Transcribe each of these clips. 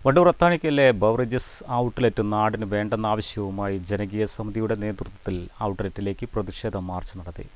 Wandoor അത്താണിക്കലിലെ beverages outlet നാടിന് വേണ്ടെന്ന ആവശ്യവുമായി ജനകീയ സമിതിയുടെ നേതൃത്വത്തിൽ ഔട്ട്ലെറ്റിലേക്ക് പ്രതിഷേധ മാർച്ച് നടത്തി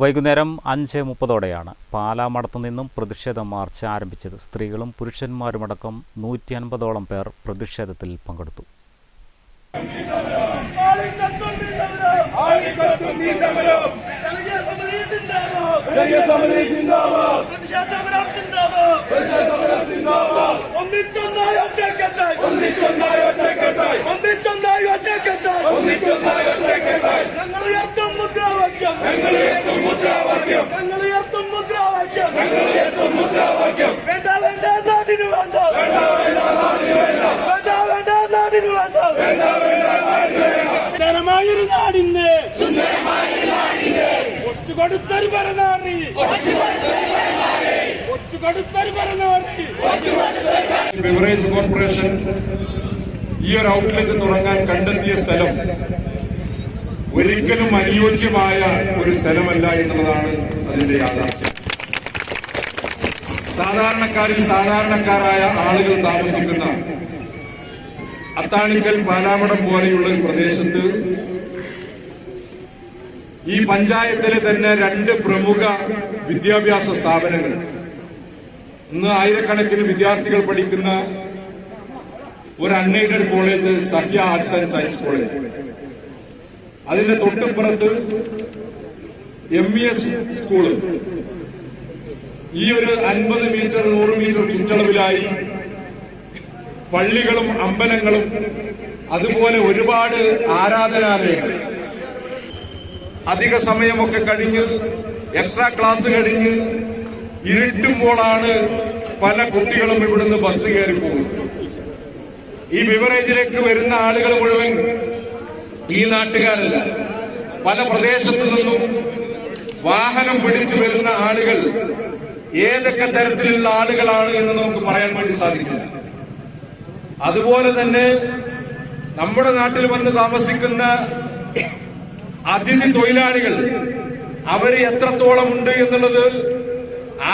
വൈകുന്നേരം അഞ്ച് മുപ്പതോടെയാണ് പാലാമടത്തു നിന്നും പ്രതിഷേധ മാർച്ച് ആരംഭിച്ചത് സ്ത്രീകളും പുരുഷന്മാരുമടക്കം നൂറ്റി അൻപതോളം പേർ പ്രതിഷേധത്തിൽ പങ്കെടുത്തു ജനകീയ സമിതി ഉയർത്തും മുദ്രാവാക്യം. ഞങ്ങൾ ഉയർത്തും മുദ്രാവാക്യം. ഞങ്ങൾ മുദ്രാവാക്യം. ഞങ്ങൾ മുദ്രാവാക്യം. വേണ്ട വേണ്ട നാടിന് വേണ്ട. വേണ്ട വേണ്ട നാടിന് വേണ്ട. വേണ്ട വേണ്ട നാടിന് വേണ്ട. വേണ്ട വേണ്ട നാടിന് വേണ്ട. സുന്ദരമായൊരു നാടിന്റെ സുന്ദരമായൊരു നാടിന്റെ ഒറ്റുകൊടുത്തൊരു പരനാറി ഒറ്റുകൊടുത്തൊരു പരനാറി ബിവറേജ് കോർപ്പറേഷൻ ഈ ഒരു ഔട്ട്ലെറ്റ് തുടങ്ങാൻ കണ്ടെത്തിയ സ്ഥലം ഒരിക്കലും അനുയോജ്യമായ ഒരു സ്ഥലമല്ല എന്നുള്ളതാണ് അതിന്റെ യാഥാർത്ഥ്യം. സാധാരണക്കാരിൽ സാധാരണക്കാരായ ആളുകൾ താമസിക്കുന്ന അത്താണിക്കൽ പാലാമടം പോലെയുള്ള പ്രദേശത്ത് ഈ പഞ്ചായത്തിലെ തന്നെ രണ്ട് പ്രമുഖ വിദ്യാഭ്യാസ സ്ഥാപനങ്ങൾ. ഇന്ന് ആയിരക്കണക്കിന് വിദ്യാർത്ഥികൾ പഠിക്കുന്ന ഒരു unaided college Sahya arts and science college. അതിന്റെ തൊട്ടുപുറത്ത് എം ഇ എസ് സ്കൂൾ. ഈ ഒരു അൻപത് മീറ്റർ നൂറ് മീറ്റർ ചുറ്റളവിലായി പള്ളികളും അമ്പലങ്ങളും അതുപോലെ ഒരുപാട് ആരാധനാലയങ്ങൾ. അധിക സമയമൊക്കെ കഴിഞ്ഞ് എക്സ്ട്രാ ക്ലാസ് കഴിഞ്ഞ് ഇരുട്ടുമ്പോഴാണ് പല കുട്ടികളും ഇവിടുന്ന് ബസ് കയറി പോകുന്നത്. ഈ ബിവറേജിലേക്ക് വരുന്ന ആളുകൾ മുഴുവൻ ഈ നാട്ടുകാരല്ല. പല പ്രദേശത്തു നിന്നും വാഹനം പിടിച്ചു വരുന്ന ആളുകൾ ഏതൊക്കെ തരത്തിലുള്ള ആളുകളാണ് എന്ന് നമുക്ക് പറയാൻ വേണ്ടി സാധിക്കില്ല. അതുപോലെ തന്നെ നമ്മുടെ നാട്ടിൽ വന്ന് താമസിക്കുന്ന അതിഥി തൊഴിലാളികൾ അവർ എത്രത്തോളം ഉണ്ട് എന്നുള്ളത്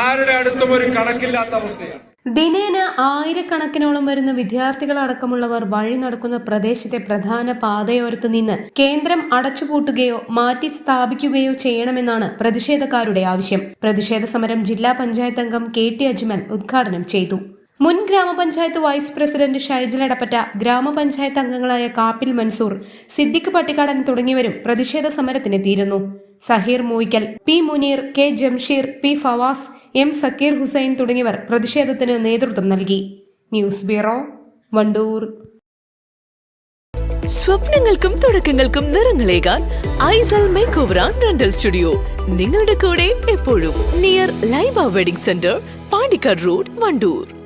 ആരുടെ അടുത്തും ഒരു കണക്കില്ലാത്ത അവസ്ഥയാണ്. ദിനേന ആയിരക്കണക്കിനോളം വരുന്ന വിദ്യാർത്ഥികളടക്കമുള്ളവർ വഴി നടക്കുന്ന പ്രദേശത്തെ പ്രധാന പാതയോരത്ത് നിന്ന് കേന്ദ്രം അടച്ചുപൂട്ടുകയോ മാറ്റി സ്ഥാപിക്കുകയോ ചെയ്യണമെന്നാണ് പ്രതിഷേധക്കാരുടെ ആവശ്യം. പ്രതിഷേധ സമരം ജില്ലാ പഞ്ചായത്ത് അംഗം കെ ടി അജ്മൽ ഉദ്ഘാടനം ചെയ്തു. മുൻ ഗ്രാമപഞ്ചായത്ത് വൈസ് പ്രസിഡന്റ് ഷൈജൽ ഗ്രാമപഞ്ചായത്ത് അംഗങ്ങളായ കാപ്പിൽ മൻസൂർ സിദ്ദിഖ് പട്ടിക്കാടൻ തുടങ്ങിയവരും പ്രതിഷേധ സമരത്തിനെത്തിയിരുന്നു. Saheer Mooykkal P Muneer K Jamsheer P Fawaz M Sakeer Hussain തുടങ്ങിയവർ പ്രതിഷേധത്തിന് നേതൃത്വം നൽകി. News bureau Wandoor. സ്വപ്നങ്ങൾക്കും തുടക്കങ്ങൾക്കും നിറങ്ങളേകാൻ Aisal make over rental studio. നിങ്ങളുടെ കൂടെ എപ്പോഴും near Laiba wedding centre Pandikkad road Wandoor.